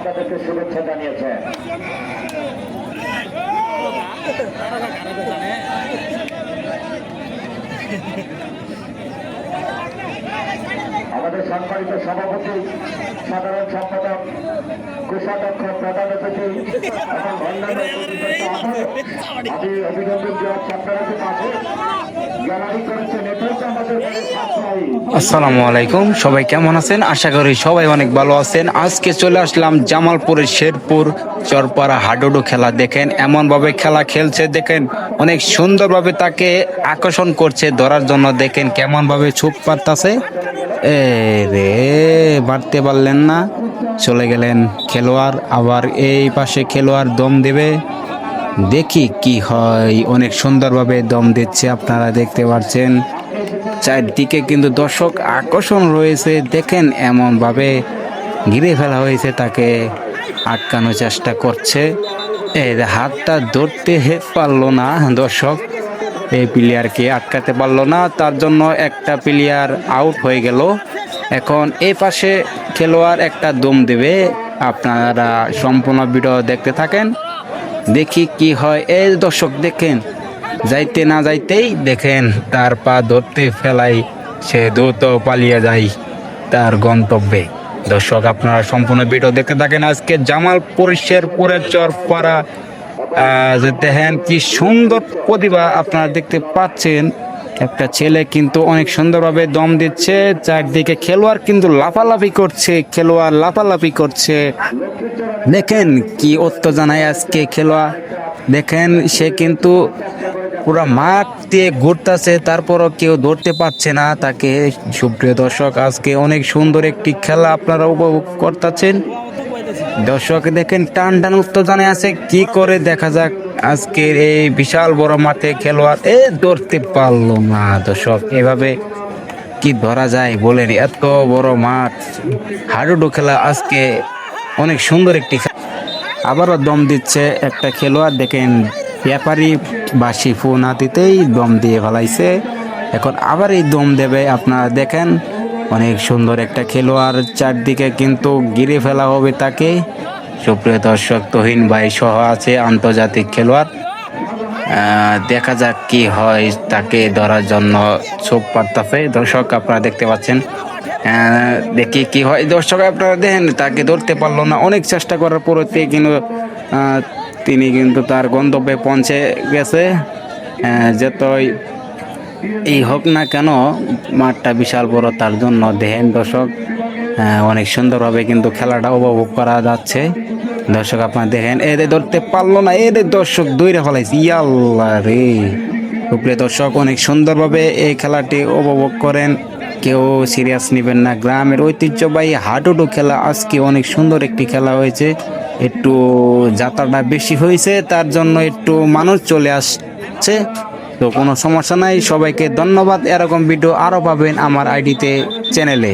আপনাদেরকে শুভেচ্ছা জানিয়েছেন সম্মানিত সভাপতি, সাধারণ সম্পাদক, কোষাধ্যক্ষ, প্রধান অতিথি, এবং অন্যান্য আমি অভিনন্দন আমাদের বড় সাপ্লাই আসসালামু আলাইকুম। সবাই কেমন আছেন? আশা করি সবাই অনেক ভালো আছেন। আজকে চলে আসলাম জামালপুরের শেরপুর চরপাড়া হাডুডু খেলা দেখেন। এমনভাবে খেলা খেলছে, দেখেন অনেক সুন্দরভাবে তাকে আকর্ষণ করছে, ধরার জন্য দেখেন কেমনভাবে ছুপ পারতাছে এ রে বাড়তে পারলেন না। চলে গেলেন খেলোয়াড়, আবার এই পাশে খেলোয়াড় দম দেবে। দেখি কি হয়, অনেক সুন্দরভাবে দম দিচ্ছে, আপনারা দেখতে পাচ্ছেন। চারদিকে কিন্তু দর্শক আকর্ষণ রয়েছে, দেখেন এমনভাবে ঘিরে ফেলা হয়েছে, তাকে আটকানোর চেষ্টা করছে। এই হাতটা ধরতে পারল না দর্শক। এই প্লেয়ারকে আটকাতে পারল না। তার জন্য একটা প্লেয়ার আউট হয়ে গেল। এখন এই পাশে খেলোয়াড় একটা দম দেবে। আপনারা সম্পূর্ণ ভিডিও দেখতে থাকেন। দেখি কি হয়। এই দর্শক দেখেন, যাইতে না যাইতেই দেখেন, তার পা ধরতে ফেলাই সে দ্রুত পালিয়ে যায় তার গন্তব্যে। দর্শক, আপনারা সম্পূর্ণ ভিডিও দেখতে থাকেন। আজকে জামালপুর, শেরপুরের চরপাড়া যে দেখেন কি সুন্দর প্রতিভা আপনারা দেখতে পাচ্ছেন। একটা ছেলে কিন্তু অনেক সুন্দরভাবে দম দিচ্ছে, চারদিকে খেলোয়াড় কিন্তু লাফালাফি করছে, খেলোয়াড় লাফালাফি করছে। দেখেন কি উত্তেজনায় আজকে খেলোয়াড় দেখেন সে কিন্তু পুরো মাঠ দিয়ে ঘুরতেছে, তারপরও কেউ ধরতে পারছে না তাকে। সুপ্রিয় দর্শক, আজকে অনেক সুন্দর একটি খেলা আপনারা উপভোগ করতেছেন। দর্শক, দেখেন টান টান উত্তেজনায় আছে। কি করে দেখা যাক আজকের এই বিশাল বড় মাঠে খেলোয়াড়? এ, ধরতে পারল না। দর্শক, এভাবে কি ধরা যায় বলেন? এত বড় মাঠ, হাডুডু খেলা আজকে অনেক সুন্দর একটি আবারও দম দিচ্ছে একটা খেলোয়াড়। দেখেন ব্যাপারী বাসি ফোন হাতিতেই দম দিয়ে ফেলাইছে। এখন আবার এই দম দেবে আপনারা। দেখেন অনেক সুন্দর একটা খেলোয়াড় চারদিকে কিন্তু গিরে ফেলা হবে তাকে। সুপ্রিয় দর্শক, তহিন ভাই সহ আছে আন্তর্জাতিক খেলোয়াড়। দেখা যাক কি হয় তাকে ধরার জন্য চোখ পারতাছে দর্শক, আপনারা দেখতে পাচ্ছেন দেখি কি হয়। দর্শক, আপনারা দেখেন, তাকে ধরতে পারল না। অনেক চেষ্টা করার পরে কিন্তু তিনি কিন্তু তার গন্তব্যে পৌঁছে গেছে। যতই এই হোক না কেন, মাঠটা বিশাল বড়, তার জন্য দেখেন দর্শক অনেক সুন্দরভাবে কিন্তু খেলাটা উপভোগ করা যাচ্ছে। দর্শক আপনারা দেখেন এদের ধরতে পারল না এদের দর্শক দৈরে ফেলাইছে, ইয়াল্লা রে। উপরে দর্শক, অনেক সুন্দরভাবে এই খেলাটি উপভোগ করেন। কেউ সিরিয়াস নেবেন না, গ্রামের ঐতিহ্যবাহী হাডুডু খেলা, আজকে অনেক সুন্দর একটি খেলা হয়েছে। একটু যাত্রাটা বেশি হয়েছে, তার জন্য একটু মানুষ চলে আসছে। তো কোনো সমস্যা নাই। সবাইকে ধন্যবাদ। এরকম ভিডিও আরও পাবেন আমার আইডিতে চ্যানেলে